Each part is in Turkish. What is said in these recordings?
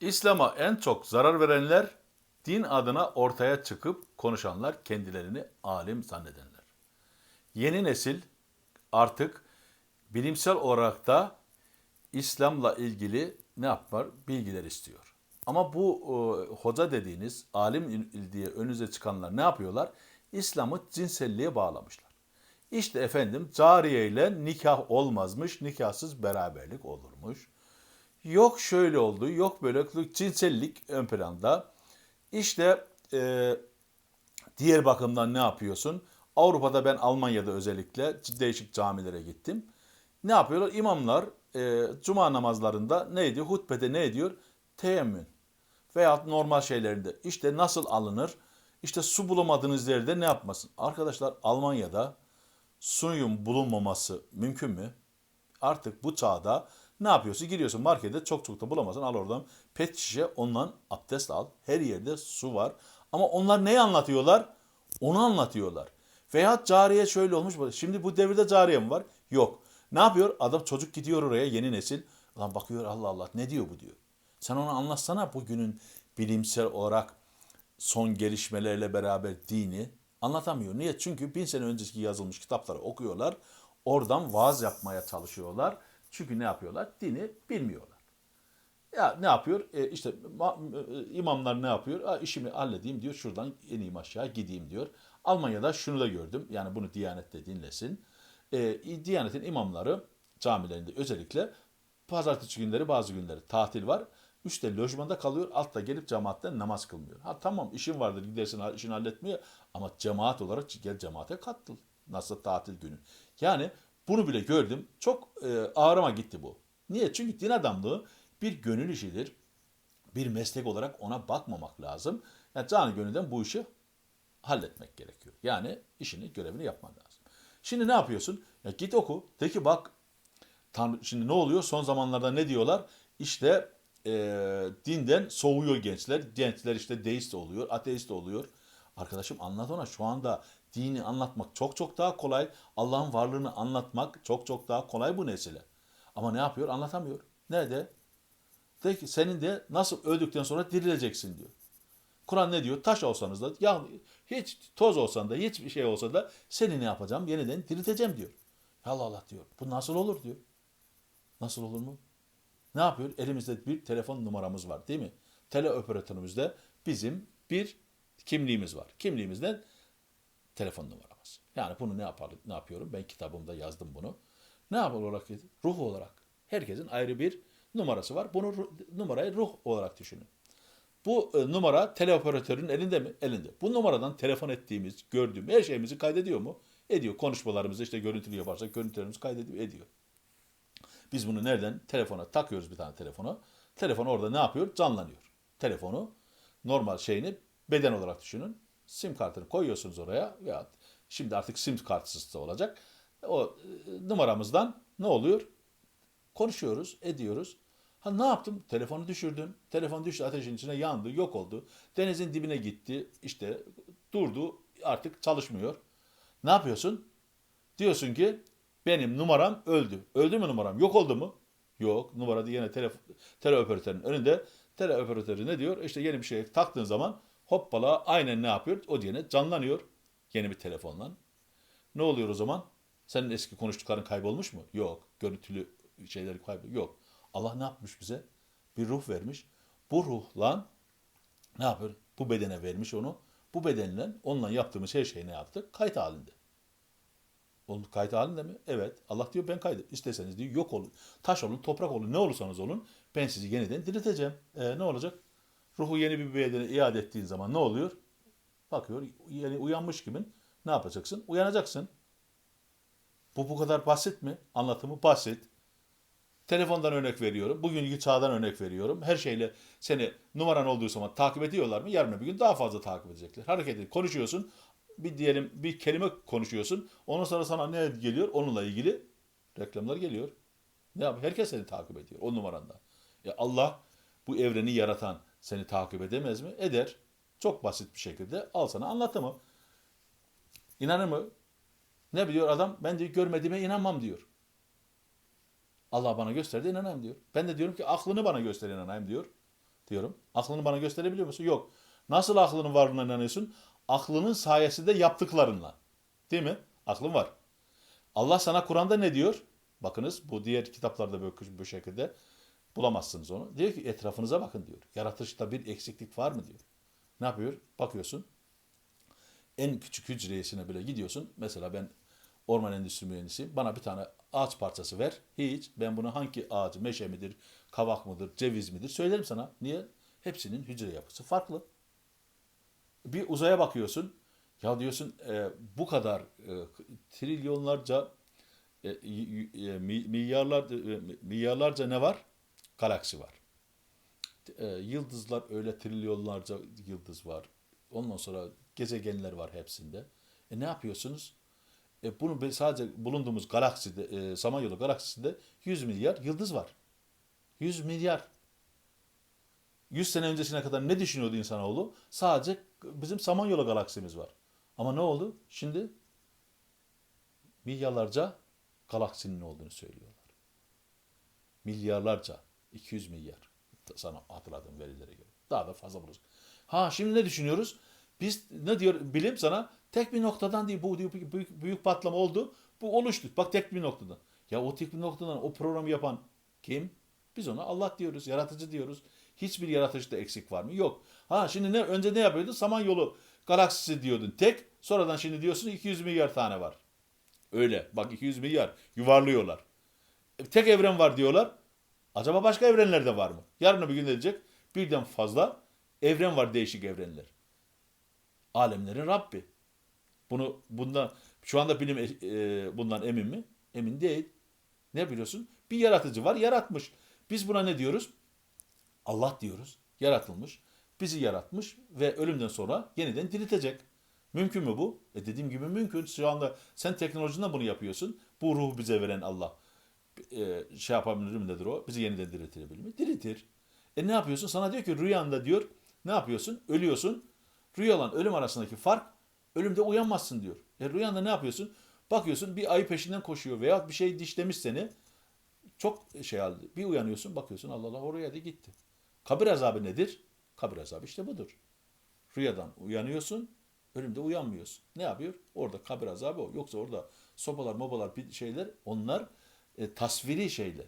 İslam'a en çok zarar verenler din adına ortaya çıkıp konuşanlar, kendilerini alim zannedenler. Yeni nesil artık bilimsel olarak da İslam'la ilgili ne yapar? Bilgiler istiyor. Ama bu e, hoca dediğiniz, alim diye önünüze çıkanlar ne yapıyorlar? İslam'ı cinselliğe bağlamışlar. İşte efendim cariye ile nikah olmazmış, nikahsız beraberlik olurmuş. Yok şöyle oldu, yok böyle cinsellik ön planda. İşte e, diğer bakımdan ne yapıyorsun? Avrupa'da ben Almanya'da özellikle değişik camilere gittim. Ne yapıyorlar? İmamlar e, cuma namazlarında ne ediyor? Hutbede ne ediyor? Teyemmün. Veya normal şeylerinde. İşte nasıl alınır? İşte su bulamadığınız yerde ne yapmasın? Arkadaşlar Almanya'da suyun bulunmaması mümkün mü? Artık bu çağda ne yapıyorsun? Giriyorsun markete çok çok da bulamazsın. Al oradan pet şişe ondan abdest al. Her yerde su var. Ama onlar neyi anlatıyorlar? Onu anlatıyorlar. Veya cariye şöyle olmuş. Şimdi bu devirde cariye mi var? Yok. Ne yapıyor? Adam çocuk gidiyor oraya yeni nesil. Lan bakıyor Allah Allah ne diyor bu diyor. Sen onu anlatsana bugünün bilimsel olarak son gelişmelerle beraber dini anlatamıyor. Niye? Çünkü bin sene önceki yazılmış kitapları okuyorlar. Oradan vaaz yapmaya çalışıyorlar. Çünkü ne yapıyorlar? Dini bilmiyorlar. Ya ne yapıyor? E işte e, imamlar ne yapıyor? Ha, işimi halledeyim diyor. Şuradan ineyim aşağı gideyim diyor. Almanya'da şunu da gördüm. Yani bunu Diyanet'te dinlesin. E, Diyanet'in imamları camilerinde özellikle pazartesi günleri bazı günleri tatil var. Üstte lojmanda kalıyor, altta gelip cemaatten namaz kılmıyor. Ha tamam işin vardır gidersin işini halletmiyor ama cemaat olarak gel cemaate katıl. Nasıl tatil günü. Yani bunu bile gördüm. Çok e, ağrıma gitti bu. Niye? Çünkü din adamlığı bir gönül işidir. Bir meslek olarak ona bakmamak lazım. Yani canı gönülden bu işi halletmek gerekiyor. Yani işini, görevini yapman lazım. Şimdi ne yapıyorsun? Ya git oku. De ki bak Tanrı, şimdi ne oluyor? Son zamanlarda ne diyorlar? İşte e, dinden soğuyor gençler. Gençler işte deist oluyor, ateist oluyor. Arkadaşım anlat ona şu anda dini anlatmak çok çok daha kolay. Allah'ın varlığını anlatmak çok çok daha kolay bu nesile. Ama ne yapıyor? Anlatamıyor. Nerede? De ki senin de nasıl öldükten sonra dirileceksin diyor. Kur'an ne diyor? Taş olsanız da ya hiç toz olsan da hiçbir şey olsa da seni ne yapacağım? Yeniden dirilteceğim diyor. Allah Allah diyor. Bu nasıl olur diyor. Nasıl olur mu? Ne yapıyor? Elimizde bir telefon numaramız var değil mi? Tele operatörümüzde bizim bir kimliğimiz var. Kimliğimizde telefon numaramız. Yani bunu ne yapalım, ne yapıyorum? Ben kitabımda yazdım bunu. Ne yapar olarak? Ruh olarak. Herkesin ayrı bir numarası var. Bunu numarayı ruh olarak düşünün. Bu e, numara teleoperatörün elinde mi? Elinde. Bu numaradan telefon ettiğimiz, gördüğüm her şeyimizi kaydediyor mu? Ediyor. Konuşmalarımızı işte görüntülü yaparsak görüntülerimizi kaydediyor, ediyor. Biz bunu nereden? Telefona takıyoruz bir tane telefona. Telefon orada ne yapıyor? Canlanıyor. Telefonu normal şeyini beden olarak düşünün. Sim kartını koyuyorsunuz oraya veya şimdi artık sim kartsız da olacak. O e, numaramızdan ne oluyor? Konuşuyoruz, ediyoruz. Ha ne yaptım? Telefonu düşürdün. Telefon düştü ateşin içine yandı, yok oldu. Denizin dibine gitti. işte durdu. Artık çalışmıyor. Ne yapıyorsun? Diyorsun ki benim numaram öldü. Öldü mü numaram? Yok oldu mu? Yok. Numara yine tele, tele önünde. Tele operatörü ne diyor? İşte yeni bir şey taktığın zaman hoppala aynen ne yapıyor? O diyene canlanıyor. Yeni bir telefonla. Ne oluyor o zaman? Senin eski konuştukların kaybolmuş mu? Yok. Görüntülü şeyleri kaybol. Yok. Allah ne yapmış bize? Bir ruh vermiş. Bu ruhla ne yapıyor? Bu bedene vermiş onu. Bu bedenle onunla yaptığımız her şey ne yaptık? Kayıt halinde. Onun kayıt halinde mi? Evet. Allah diyor ben kaydı. İsteseniz diyor yok olun. Taş olun, toprak olun, ne olursanız olun. Ben sizi yeniden dirilteceğim. E, ne olacak? Ruhu yeni bir bedene iade ettiğin zaman ne oluyor? Bakıyor yeni uyanmış gibi. Ne yapacaksın? Uyanacaksın. Bu bu kadar basit mi? Anlatımı basit. Telefondan örnek veriyorum. Bugünkü çağdan örnek veriyorum. Her şeyle seni numaran olduğu zaman takip ediyorlar mı? Yarın bir gün daha fazla takip edecekler. Hareket et. Konuşuyorsun. Bir diyelim bir kelime konuşuyorsun. Ondan sonra sana ne geliyor? Onunla ilgili reklamlar geliyor. Ne yap? Herkes seni takip ediyor o numaranda. Ya Allah bu evreni yaratan seni takip edemez mi? Eder. Çok basit bir şekilde al sana anlatımı. İnanır mı? Ne biliyor adam? Ben de görmediğime inanmam diyor. Allah bana gösterdi inanayım diyor. Ben de diyorum ki aklını bana göster inanayım diyor. diyorum. Aklını bana gösterebiliyor musun? Yok. Nasıl aklının varlığına inanıyorsun? Aklının sayesinde yaptıklarınla. Değil mi? Aklın var. Allah sana Kur'an'da ne diyor? Bakınız bu diğer kitaplarda böyle bu şekilde bulamazsınız onu. Diyor ki etrafınıza bakın diyor. Yaratışta bir eksiklik var mı diyor. Ne yapıyor? Bakıyorsun. En küçük hücresine bile gidiyorsun. Mesela ben orman endüstri mühendisiyim. Bana bir tane ağaç parçası ver. Hiç. Ben bunu hangi ağacı, meşe midir, kavak mıdır, ceviz midir söylerim sana. Niye? Hepsinin hücre yapısı farklı. Bir uzaya bakıyorsun. Ya diyorsun e, bu kadar e, trilyonlarca e, mi- milyarlar e, milyarlarca ne var? Galaksi var. E, yıldızlar öyle trilyonlarca yıldız var. Ondan sonra gezegenler var hepsinde. E ne yapıyorsunuz? E bunu sadece bulunduğumuz galakside, e, Samanyolu galaksisinde 100 milyar yıldız var. 100 milyar. 100 sene öncesine kadar ne düşünüyordu insanoğlu? Sadece bizim Samanyolu galaksimiz var. Ama ne oldu? Şimdi milyarlarca galaksinin olduğunu söylüyorlar. Milyarlarca, 200 milyar. Sana hatırladığım verilere göre. Daha da fazla buluruz. Ha şimdi ne düşünüyoruz? Biz ne diyor bilim sana? Tek bir noktadan değil bu diyor, büyük, büyük patlama oldu. Bu oluştu. Bak tek bir noktadan. Ya o tek bir noktadan o programı yapan kim? Biz ona Allah diyoruz, yaratıcı diyoruz. Hiçbir yaratıcıda eksik var mı? Yok. Ha şimdi ne önce ne yapıyordu? Samanyolu galaksisi diyordun tek. Sonradan şimdi diyorsun 200 milyar tane var. Öyle. Bak 200 milyar yuvarlıyorlar. E, Tek evren var diyorlar. Acaba başka evrenler de var mı? Yarın bir gün diyecek birden fazla evren var değişik evrenler. Alemlerin Rabbi. Bunu bundan şu anda bilim e, bundan emin mi? Emin değil. Ne biliyorsun? Bir yaratıcı var, yaratmış. Biz buna ne diyoruz? Allah diyoruz. Yaratılmış. Bizi yaratmış ve ölümden sonra yeniden diriltecek. Mümkün mü bu? E dediğim gibi mümkün. Şu anda sen teknolojiden bunu yapıyorsun. Bu ruhu bize veren Allah. E, şey yapabilir mi nedir o? Bizi yeniden diriltebilir mi? Diriltir. E ne yapıyorsun? Sana diyor ki rüyanda diyor ne yapıyorsun? Ölüyorsun. Rüyalan ölüm arasındaki fark ölümde uyanmazsın diyor. E rüyanda ne yapıyorsun? Bakıyorsun bir ayı peşinden koşuyor veya bir şey dişlemiş seni. Çok şey aldı. Bir uyanıyorsun bakıyorsun Allah Allah oraya da gitti. Kabir azabı nedir? Kabir azabı işte budur. Rüyadan uyanıyorsun, ölümde uyanmıyorsun. Ne yapıyor? Orada kabir azabı o. Yoksa orada sopalar, mobalar, şeyler onlar e, tasviri şeyler.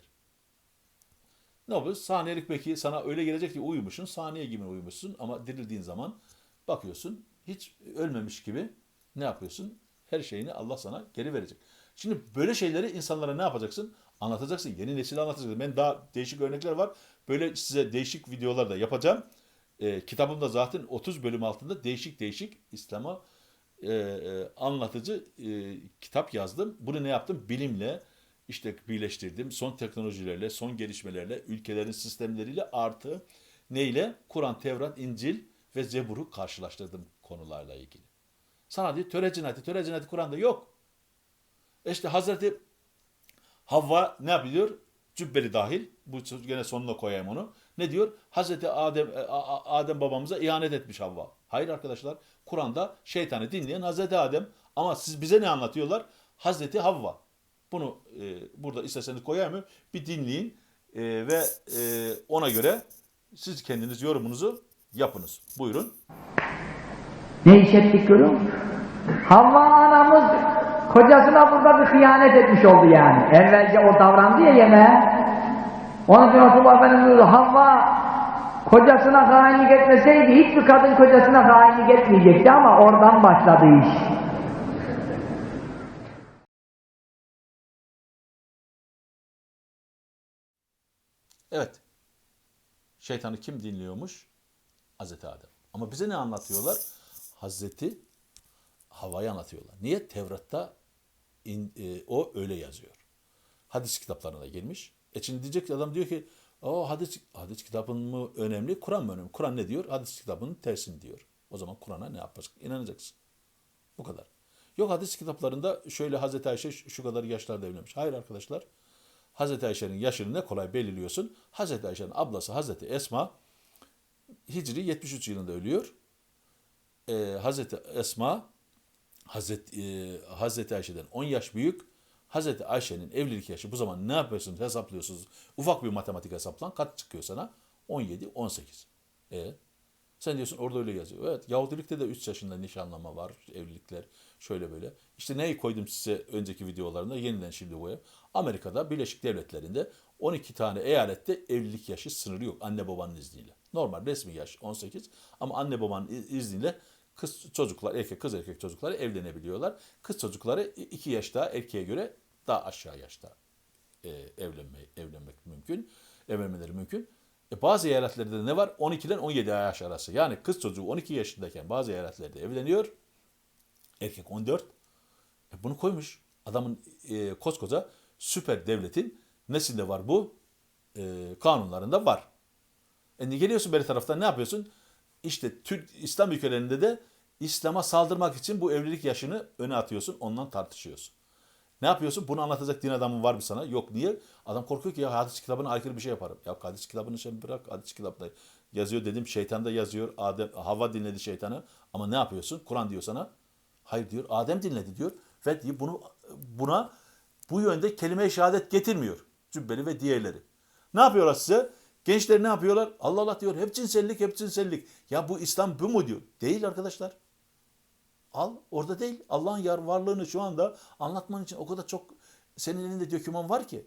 Ne oluyor? Saniyelik peki sana öyle gelecek ki uyumuşsun, saniye gibi uyumuşsun ama dirildiğin zaman bakıyorsun hiç ölmemiş gibi ne yapıyorsun? Her şeyini Allah sana geri verecek. Şimdi böyle şeyleri insanlara ne yapacaksın? Anlatacaksın. Yeni nesile anlatacaksın. Ben daha değişik örnekler var. Böyle size değişik videolar da yapacağım. Ee, kitabımda zaten 30 bölüm altında değişik değişik İslam'a e, e, anlatıcı e, kitap yazdım. Bunu ne yaptım? Bilimle işte birleştirdim. Son teknolojilerle, son gelişmelerle, ülkelerin sistemleriyle artı neyle? Kur'an, Tevrat, İncil ve Zebur'u karşılaştırdım konularla ilgili. Sana diyor töre cinayeti, töre cinayeti Kur'an'da yok. E İşte Hazreti Havva ne yapıyor? Cübbeli dahil. Bu gene sonuna koyayım onu. Ne diyor? Hazreti Adem e, Adem babamıza ihanet etmiş Havva. Hayır arkadaşlar. Kur'an'da şeytanı dinleyen Hazreti Adem. Ama siz bize ne anlatıyorlar? Hazreti Havva. Bunu e, burada isterseniz koyayım. Bir dinleyin E, ve e, ona göre siz kendiniz yorumunuzu yapınız. Buyurun. Ne iş ettik görüyor musun? Havva anamız kocasına burada bir hıyanet etmiş oldu yani. Evvelce o davrandı ya yemeğe. Onun için Resulullah Efendimiz Havva kocasına hainlik etmeseydi hiçbir kadın kocasına hainlik etmeyecekti ama oradan başladı iş. Evet. Şeytanı kim dinliyormuş? Hazreti Adem. Ama bize ne anlatıyorlar? Hazreti Havva'yı anlatıyorlar. Niye? Tevrat'ta in- e, o öyle yazıyor. Hadis kitaplarına girmiş. E şimdi diyecek adam diyor ki o hadis, hadis kitabın mı önemli, Kur'an mı önemli? Kur'an ne diyor? Hadis kitabının tersini diyor. O zaman Kur'an'a ne yapacaksın? İnanacaksın. Bu kadar. Yok hadis kitaplarında şöyle Hazreti Ayşe şu kadar yaşlarda evlenmiş. Hayır arkadaşlar. Hazreti Ayşe'nin yaşını ne kolay belirliyorsun. Hazreti Ayşe'nin ablası Hazreti Esma Hicri 73 yılında ölüyor. Ee, Hazreti Esma Hazreti, e, Hazreti Ayşe'den 10 yaş büyük. Hazreti Ayşe'nin evlilik yaşı bu zaman ne yapıyorsunuz hesaplıyorsunuz. Ufak bir matematik hesaplan kaç çıkıyor sana? 17, 18. E sen diyorsun orada öyle yazıyor. Evet Yahudilikte de 3 yaşında nişanlama var, evlilikler şöyle böyle. İşte neyi koydum size önceki videolarında yeniden şimdi koyayım. Amerika'da Birleşik Devletleri'nde 12 tane eyalette evlilik yaşı sınırı yok anne babanın izniyle. Normal resmi yaş 18 ama anne babanın iz- izniyle kız çocuklar, erkek kız erkek çocukları evlenebiliyorlar. Kız çocukları 2 yaş daha erkeğe göre daha aşağı yaşta e, evlenme, evlenmek mümkün. Evlenmeleri mümkün. E, bazı eyaletlerde de ne var? 12'den 17 yaş arası. Yani kız çocuğu 12 yaşındayken bazı eyaletlerde evleniyor. Erkek 14. E, bunu koymuş. Adamın e, koskoca süper devletin nesinde var bu? E, kanunlarında var. E, geliyorsun beri taraftan ne yapıyorsun? İşte Türk, İslam ülkelerinde de İslam'a saldırmak için bu evlilik yaşını öne atıyorsun. Ondan tartışıyorsun. Ne yapıyorsun? Bunu anlatacak din adamı var mı sana? Yok. Niye? Adam korkuyor ki ya hadis kitabına aykırı bir şey yaparım. Ya hadis kitabını sen bırak. Hadis kitabında yazıyor dedim. Şeytan da yazıyor. Adem, Havva dinledi şeytanı. Ama ne yapıyorsun? Kur'an diyor sana. Hayır diyor. Adem dinledi diyor. Ve bunu buna bu yönde kelime-i şehadet getirmiyor. Cübbeli ve diğerleri. Ne yapıyorlar size? Gençler ne yapıyorlar? Allah Allah diyor. Hep cinsellik, hep cinsellik. Ya bu İslam bu mu diyor. Değil arkadaşlar. Al orada değil. Allah'ın yar varlığını şu anda anlatman için o kadar çok senin elinde döküman var ki.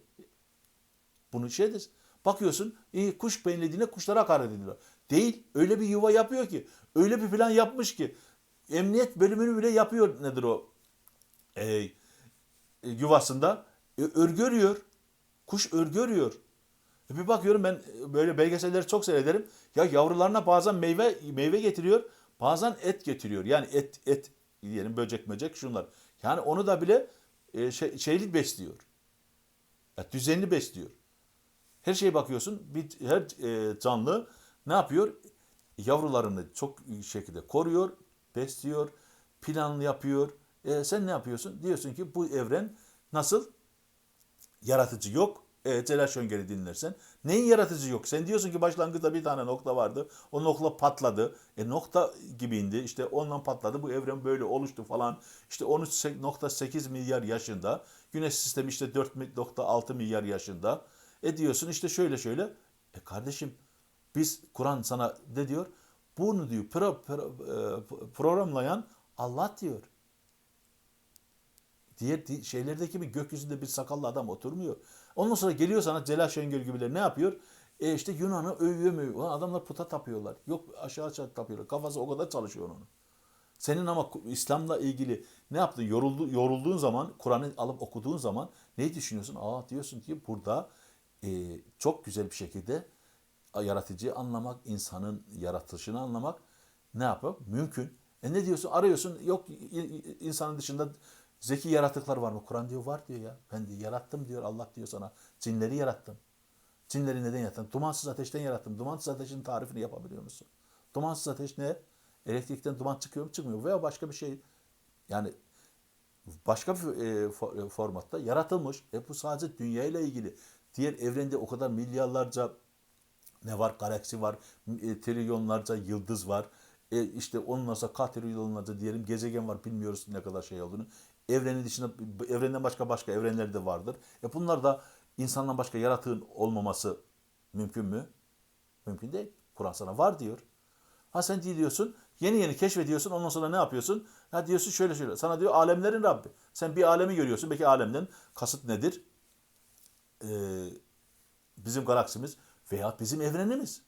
Bunu şeydir. Bakıyorsun iyi kuş beynlediğine kuşlara hakaret ediyorlar. Değil. Öyle bir yuva yapıyor ki. Öyle bir plan yapmış ki. Emniyet bölümünü bile yapıyor nedir o? Ee, e, yuvasında. E, örgü örüyor. Kuş örgü örüyor. E, bir bakıyorum ben e, böyle belgeselleri çok seyrederim. Ya yavrularına bazen meyve meyve getiriyor. Bazen et getiriyor. Yani et et diyelim böcek böcek şunlar. Yani onu da bile e, şey, şeylik besliyor. Ya, düzenli besliyor. Her şeye bakıyorsun. Bir, her e, canlı ne yapıyor? Yavrularını çok iyi şekilde koruyor, besliyor, planlı yapıyor. E, sen ne yapıyorsun? Diyorsun ki bu evren nasıl? Yaratıcı yok. Evet Celal Şönger'i dinlersen. Neyin yaratıcı yok? Sen diyorsun ki başlangıçta bir tane nokta vardı. O nokta patladı. E nokta gibiydi. İşte ondan patladı. Bu evren böyle oluştu falan. İşte 13.8 milyar yaşında. Güneş sistemi işte 4.6 milyar yaşında. E diyorsun işte şöyle şöyle. E kardeşim biz Kur'an sana ne diyor? Bunu diyor pro, pro, e, programlayan Allah diyor. Diğer di- şeylerdeki gibi gökyüzünde bir sakallı adam oturmuyor. Ondan sonra geliyor sana Celal Şengör gibiler ne yapıyor? E işte Yunan'ı övüyor mu? Ulan adamlar puta tapıyorlar. Yok aşağı tapıyorlar. Kafası o kadar çalışıyor onun. Senin ama İslam'la ilgili ne yaptın? Yoruldu, yorulduğun zaman, Kur'an'ı alıp okuduğun zaman ne düşünüyorsun? Aa diyorsun ki burada e, çok güzel bir şekilde yaratıcıyı anlamak, insanın yaratılışını anlamak ne yapıyor? Mümkün. E ne diyorsun? Arıyorsun. Yok insanın dışında zeki yaratıklar var mı? Kur'an diyor var diyor ya. Ben de yarattım diyor Allah diyor sana. Cinleri yarattım. Cinleri neden yarattım? Dumansız ateşten yarattım. Dumansız ateşin tarifini yapabiliyor musun? Dumansız ateş ne? Elektrikten duman çıkıyor mu çıkmıyor? Veya başka bir şey. Yani başka bir e, e, formatta yaratılmış. E bu sadece dünya ile ilgili. Diğer evrende o kadar milyarlarca ne var? Galaksi var, e, trilyonlarca yıldız var. E, işte ondan sonra katrilyonlarca diyelim gezegen var. Bilmiyoruz ne kadar şey olduğunu. Evrenin dışında, evrenden başka başka evrenler de vardır. E bunlar da insandan başka yaratığın olmaması mümkün mü? Mümkün değil. Kur'an sana var diyor. Ha sen diyorsun, yeni yeni keşfediyorsun, ondan sonra ne yapıyorsun? Ha diyorsun şöyle şöyle, sana diyor alemlerin Rabbi. Sen bir alemi görüyorsun, belki alemden kasıt nedir? Ee, bizim galaksimiz veya bizim evrenimiz.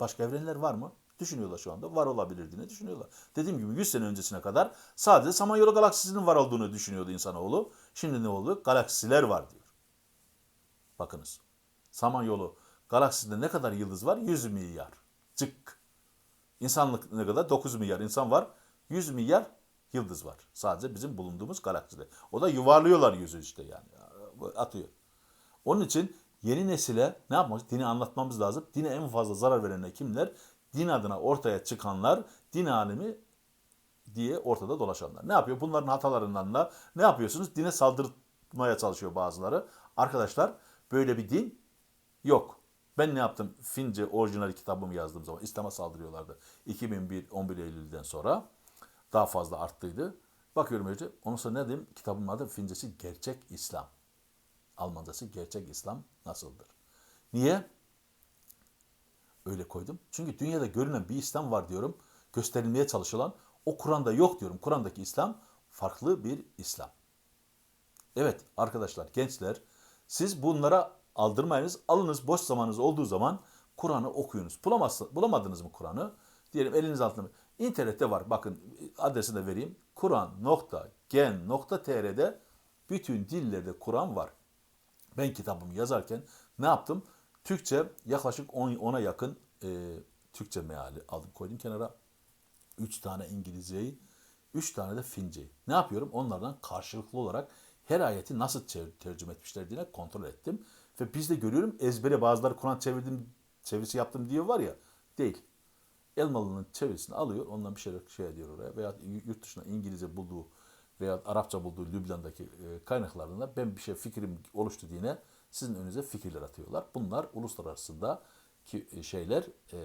Başka evrenler var mı? Düşünüyorlar şu anda. Var olabilirdiğini düşünüyorlar. Dediğim gibi 100 sene öncesine kadar sadece Samanyolu galaksisinin var olduğunu düşünüyordu insanoğlu. Şimdi ne oldu? Galaksiler var diyor. Bakınız. Samanyolu galaksisinde ne kadar yıldız var? 100 milyar. Cık. İnsanlık ne kadar? 9 milyar insan var. 100 milyar yıldız var. Sadece bizim bulunduğumuz galakside. O da yuvarlıyorlar yüzü işte yani. Atıyor. Onun için yeni nesile ne yapmamız? Dini anlatmamız lazım. Dine en fazla zarar verenler kimler? Din adına ortaya çıkanlar, din alemi diye ortada dolaşanlar. Ne yapıyor? Bunların hatalarından da ne yapıyorsunuz? Dine saldırmaya çalışıyor bazıları. Arkadaşlar böyle bir din yok. Ben ne yaptım? Fince orijinal kitabımı yazdığım zaman İslam'a saldırıyorlardı. 2001 11 Eylül'den sonra daha fazla arttıydı. Bakıyorum önce. Ondan sonra ne dedim? Kitabımın adı Fincesi Gerçek İslam. Almancası Gerçek İslam nasıldır? Niye? Öyle koydum? Çünkü dünyada görünen bir İslam var diyorum. Gösterilmeye çalışılan o Kur'an'da yok diyorum. Kur'an'daki İslam farklı bir İslam. Evet arkadaşlar, gençler siz bunlara aldırmayınız. Alınız boş zamanınız olduğu zaman Kur'an'ı okuyunuz. Bulamazsın, bulamadınız mı Kur'an'ı? Diyelim eliniz altında. İnternette var. Bakın adresini de vereyim. Kur'an.gen.tr'de bütün dillerde Kur'an var. Ben kitabımı yazarken ne yaptım? Türkçe yaklaşık 10'a yakın e, Türkçe meali aldım koydum kenara. 3 tane İngilizceyi, 3 tane de Finceyi. Ne yapıyorum? Onlardan karşılıklı olarak her ayeti nasıl tercüme etmişler diye kontrol ettim. Ve biz de görüyorum ezbere bazıları Kur'an çevirdim, çevirisi yaptım diyor var ya. Değil. Elmalı'nın çevirisini alıyor, ondan bir şeyler şey ediyor oraya veya yurt dışında İngilizce bulduğu veya Arapça bulduğu Lübnan'daki e, kaynaklardan da ben bir şey fikrim oluştu diye sizin önünüze fikirler atıyorlar. Bunlar uluslararasında ki e, şeyler e,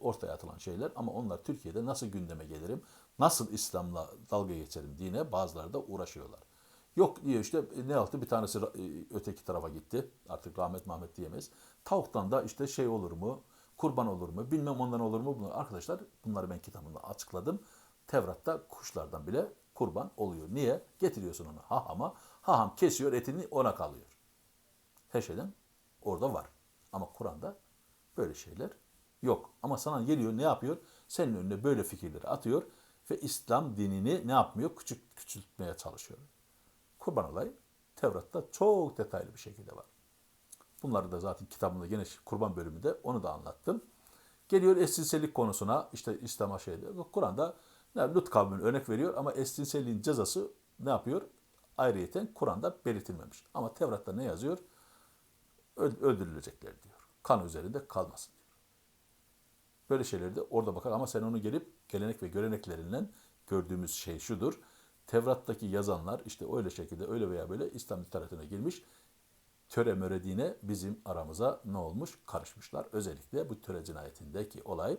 ortaya atılan şeyler ama onlar Türkiye'de nasıl gündeme gelirim, nasıl İslam'la dalga geçerim diye bazıları da uğraşıyorlar. Yok diyor işte e, ne yaptı bir tanesi öteki tarafa gitti artık rahmet Mahmet diyemez. Tavuktan da işte şey olur mu kurban olur mu bilmem ondan olur mu bunlar. Arkadaşlar bunları ben kitabımda açıkladım. Tevrat'ta kuşlardan bile kurban oluyor. Niye? Getiriyorsun onu hahama. Haham kesiyor etini ona kalıyor. Her orada var. Ama Kur'an'da böyle şeyler yok. Ama sana geliyor ne yapıyor? Senin önüne böyle fikirleri atıyor ve İslam dinini ne yapmıyor? Küçük küçültmeye çalışıyor. Kurban olayı Tevrat'ta çok detaylı bir şekilde var. Bunları da zaten kitabımda gene kurban bölümünde onu da anlattım. Geliyor eşcinsellik konusuna işte İslam'a şeyde. Kur'an'da Lut kavmini örnek veriyor ama eşcinselliğin cezası ne yapıyor? Ayrıyeten Kur'an'da belirtilmemiş. Ama Tevrat'ta ne yazıyor? Öl- öldürülecekler diyor. Kan üzerinde kalmasın diyor. Böyle şeyleri de orada bakar ama sen onu gelip gelenek ve göreneklerinden gördüğümüz şey şudur. Tevrat'taki yazanlar işte öyle şekilde öyle veya böyle İslam literatürüne girmiş. Töre möre dine bizim aramıza ne olmuş? Karışmışlar. Özellikle bu töre cinayetindeki olay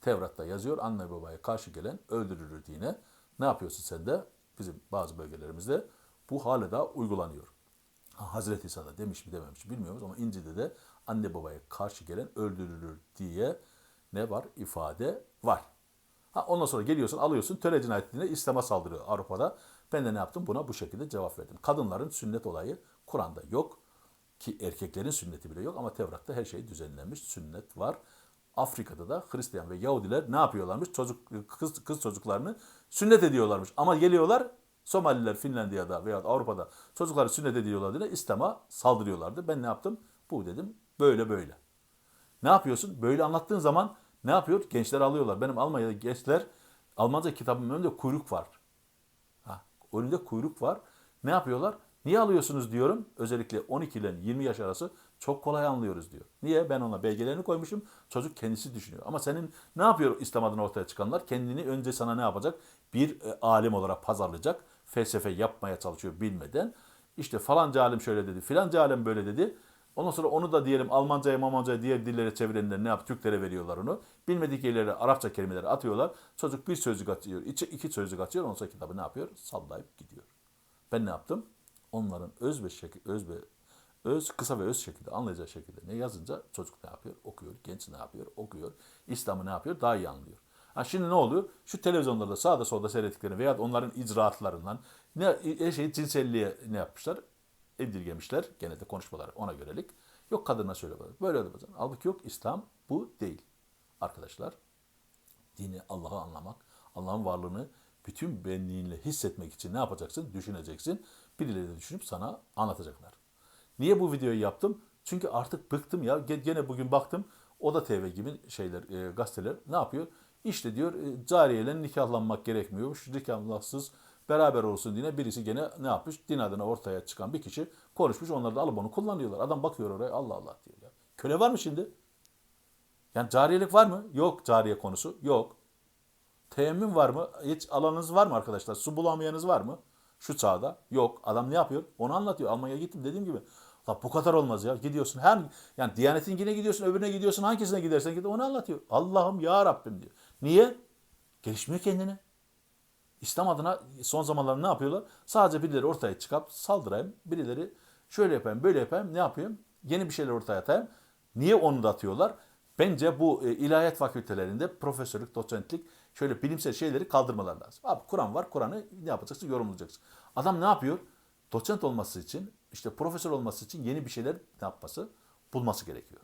Tevrat'ta yazıyor. Anne babaya karşı gelen öldürülür dine. Ne yapıyorsun sen de? Bizim bazı bölgelerimizde bu hala da uygulanıyor. Ha, Hazreti İsa demiş mi dememiş mi bilmiyoruz ama İncil'de de anne babaya karşı gelen öldürülür diye ne var? ifade var. Ha, ondan sonra geliyorsun alıyorsun töre cinayetine İslam'a saldırıyor Avrupa'da. Ben de ne yaptım? Buna bu şekilde cevap verdim. Kadınların sünnet olayı Kur'an'da yok. Ki erkeklerin sünneti bile yok ama Tevrat'ta her şey düzenlenmiş. Sünnet var. Afrika'da da Hristiyan ve Yahudiler ne yapıyorlarmış? Çocuk kız, kız çocuklarını sünnet ediyorlarmış. Ama geliyorlar Somaliler Finlandiya'da veya Avrupa'da çocukları sünnet ediyorlar diye İslam'a saldırıyorlardı. Ben ne yaptım? Bu dedim böyle böyle. Ne yapıyorsun? Böyle anlattığın zaman ne yapıyor? Gençler alıyorlar. Benim Almanya'da gençler Almanca kitabımın önünde kuyruk var. Ha, önünde kuyruk var. Ne yapıyorlar? Niye alıyorsunuz diyorum. Özellikle 12 ile 20 yaş arası çok kolay anlıyoruz diyor. Niye? Ben ona belgelerini koymuşum. Çocuk kendisi düşünüyor. Ama senin ne yapıyor İslam adına ortaya çıkanlar? Kendini önce sana ne yapacak? Bir e, alim olarak pazarlayacak. Felsefe yapmaya çalışıyor bilmeden. İşte falanca alim şöyle dedi, filanca alim böyle dedi. Ondan sonra onu da diyelim Almanca'ya, Mamanca'ya, diğer dillere çevirenler ne yap? Türklere veriyorlar onu. Bilmedik yerlere Arapça kelimeleri atıyorlar. Çocuk bir sözlük atıyor, iki, iki sözlük atıyor. Ondan sonra kitabı ne yapıyor? Sallayıp gidiyor. Ben ne yaptım? Onların öz ve şekil, öz ve öz kısa ve öz şekilde anlayacağı şekilde ne yazınca çocuk ne yapıyor? Okuyor. Genç ne yapıyor? Okuyor. İslam'ı ne yapıyor? Daha iyi anlıyor. Ha şimdi ne oluyor? Şu televizyonlarda sağda solda seyrettiklerini veya onların icraatlarından ne her şeyi cinselliğe ne yapmışlar? Edilgemişler. Gene de konuşmalar ona görelik. Yok kadına şöyle böyle. Böyle de bazen. Halbuki yok İslam bu değil. Arkadaşlar dini Allah'ı anlamak, Allah'ın varlığını bütün benliğinle hissetmek için ne yapacaksın? Düşüneceksin. Birileri de düşünüp sana anlatacaklar. Niye bu videoyu yaptım? Çünkü artık bıktım ya. Ge- Gene bugün baktım. Oda TV gibi şeyler, e, gazeteler ne yapıyor? İşte diyor e, cariyeyle nikahlanmak gerekmiyormuş. Nikahsız beraber olsun diye birisi gene ne yapmış? Din adına ortaya çıkan bir kişi konuşmuş. Onlar da alıp onu kullanıyorlar. Adam bakıyor oraya Allah Allah diyor ya. Köle var mı şimdi? Yani cariyelik var mı? Yok cariye konusu. Yok. Teyemmüm var mı? Hiç alanınız var mı arkadaşlar? Su bulamayanız var mı? Şu çağda. Yok. Adam ne yapıyor? Onu anlatıyor. Almanya'ya gittim dediğim gibi. La bu kadar olmaz ya. Gidiyorsun her yani Diyanet'in yine gidiyorsun, öbürüne gidiyorsun, hangisine gidersen git onu anlatıyor. Allah'ım ya Rabbim diyor. Niye? Gelişmiyor kendini. İslam adına son zamanlarda ne yapıyorlar? Sadece birileri ortaya çıkıp saldırayım. Birileri şöyle yapayım, böyle yapayım. Ne yapayım? Yeni bir şeyler ortaya atayım. Niye onu da atıyorlar? Bence bu e, ilahiyat fakültelerinde profesörlük, doçentlik şöyle bilimsel şeyleri kaldırmalar lazım. Abi Kur'an var, Kur'an'ı ne yapacaksın? Yorumlayacaksın. Adam ne yapıyor? Doçent olması için, işte profesör olması için yeni bir şeyler ne yapması? Bulması gerekiyor.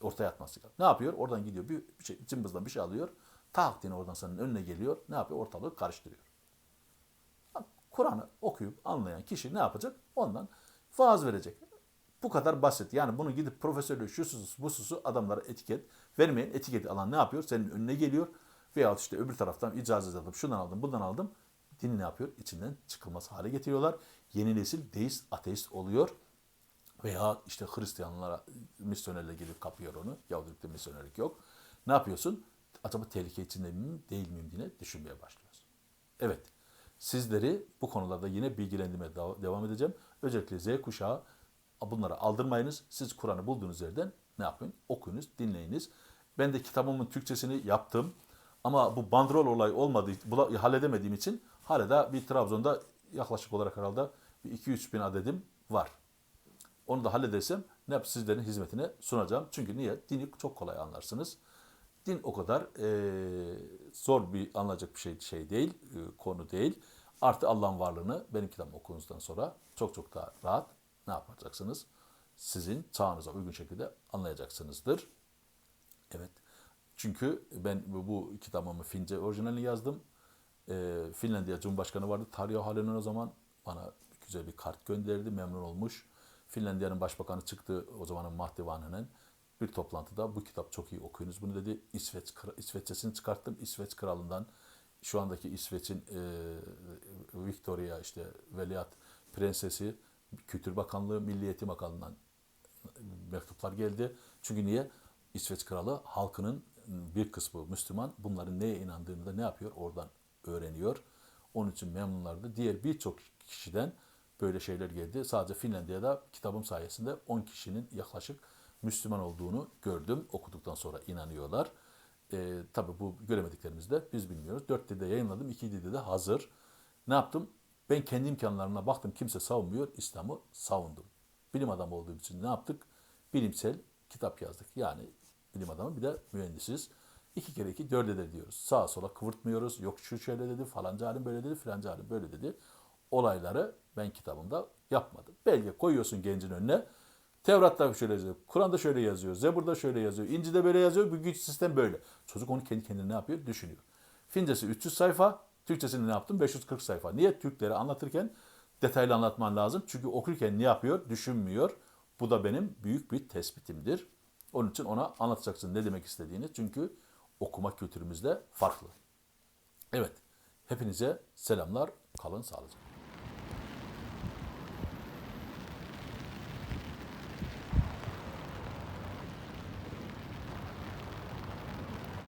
Ortaya atması gerekiyor. Ne yapıyor? Oradan gidiyor bir, bir şey, cımbızdan bir şey alıyor. Diye oradan senin önüne geliyor. Ne yapıyor? Ortalığı karıştırıyor. Kur'an'ı okuyup anlayan kişi ne yapacak? Ondan vaaz verecek. Bu kadar basit. Yani bunu gidip profesörlüğü, şu susu, bu susu adamlara etiket vermeyin. Etiketi alan ne yapıyor? Senin önüne geliyor. Veyahut işte öbür taraftan icazet aldım, şundan aldım, bundan aldım. Din ne yapıyor? İçinden çıkılmaz hale getiriyorlar. Yeni nesil deist, ateist oluyor. Veya işte Hristiyanlara misyonerle gelip kapıyor onu. Yahudilikte misyonerlik yok. Ne yapıyorsun? Acaba tehlike içinde miyim, değil miyim diye düşünmeye başlıyorsun. Evet, sizleri bu konularda yine bilgilendirmeye dev- devam edeceğim. Özellikle Z kuşağı bunları aldırmayınız. Siz Kur'an'ı bulduğunuz yerden ne yapın? Okuyunuz, dinleyiniz. Ben de kitabımın Türkçesini yaptım. Ama bu bandrol olay olmadığı, bula- halledemediğim için hala da bir Trabzon'da yaklaşık olarak herhalde bir 2-3 bin adedim var. Onu da halledersem ne yap sizlerin hizmetine sunacağım. Çünkü niye? Dini çok kolay anlarsınız. Din o kadar eee, zor bir anlayacak bir şey şey değil, e, konu değil. Artı Allah'ın varlığını benim kitabımı okuduğunuzdan sonra çok çok daha rahat ne yapacaksınız? Sizin çağınıza uygun şekilde anlayacaksınızdır. Evet. Çünkü ben bu, kitabımı Fince orijinalini yazdım. Ee, Finlandiya Cumhurbaşkanı vardı. Tarja Halonen o zaman bana güzel bir kart gönderdi. Memnun olmuş. Finlandiya'nın başbakanı çıktı o zamanın Mahdi Vanhanen. Bir toplantıda bu kitap çok iyi okuyunuz bunu dedi. İsveç İsveççesini çıkarttım. İsveç kralından şu andaki İsveç'in e, Victoria işte veliaht prensesi Kültür Bakanlığı, Milli Bakanlığı'ndan mektuplar geldi. Çünkü niye? İsveç kralı halkının bir kısmı Müslüman. Bunların neye inandığını da ne yapıyor? Oradan öğreniyor. Onun için memnunlardı. Diğer birçok kişiden böyle şeyler geldi. Sadece Finlandiya'da kitabım sayesinde 10 kişinin yaklaşık Müslüman olduğunu gördüm. Okuduktan sonra inanıyorlar. Ee, tabii bu göremediklerimizi de biz bilmiyoruz. Dört dilde yayınladım. iki dilde de hazır. Ne yaptım? Ben kendi imkanlarıma baktım. Kimse savunmuyor. İslam'ı savundum. Bilim adamı olduğum için ne yaptık? Bilimsel kitap yazdık. Yani bilim adamı bir de mühendisiz. İki kere iki dört eder diyoruz. Sağa sola kıvırtmıyoruz. Yok şu şöyle dedi, falanca alim böyle dedi, filanca alim böyle dedi. Olayları ben kitabımda yapmadım. Belge koyuyorsun gencin önüne. Tevrat'ta şöyle yazıyor, Kur'an'da şöyle yazıyor, Zebur'da şöyle yazıyor, İncil'de böyle yazıyor, bu güç sistem böyle. Çocuk onu kendi kendine ne yapıyor? Düşünüyor. Fincesi 300 sayfa, Türkçesini ne yaptım? 540 sayfa. Niye? Türkleri anlatırken detaylı anlatman lazım. Çünkü okurken ne yapıyor? Düşünmüyor. Bu da benim büyük bir tespitimdir. Onun için ona anlatacaksın ne demek istediğini. Çünkü okuma kültürümüzde farklı. Evet. Hepinize selamlar. Kalın sağlıcakla.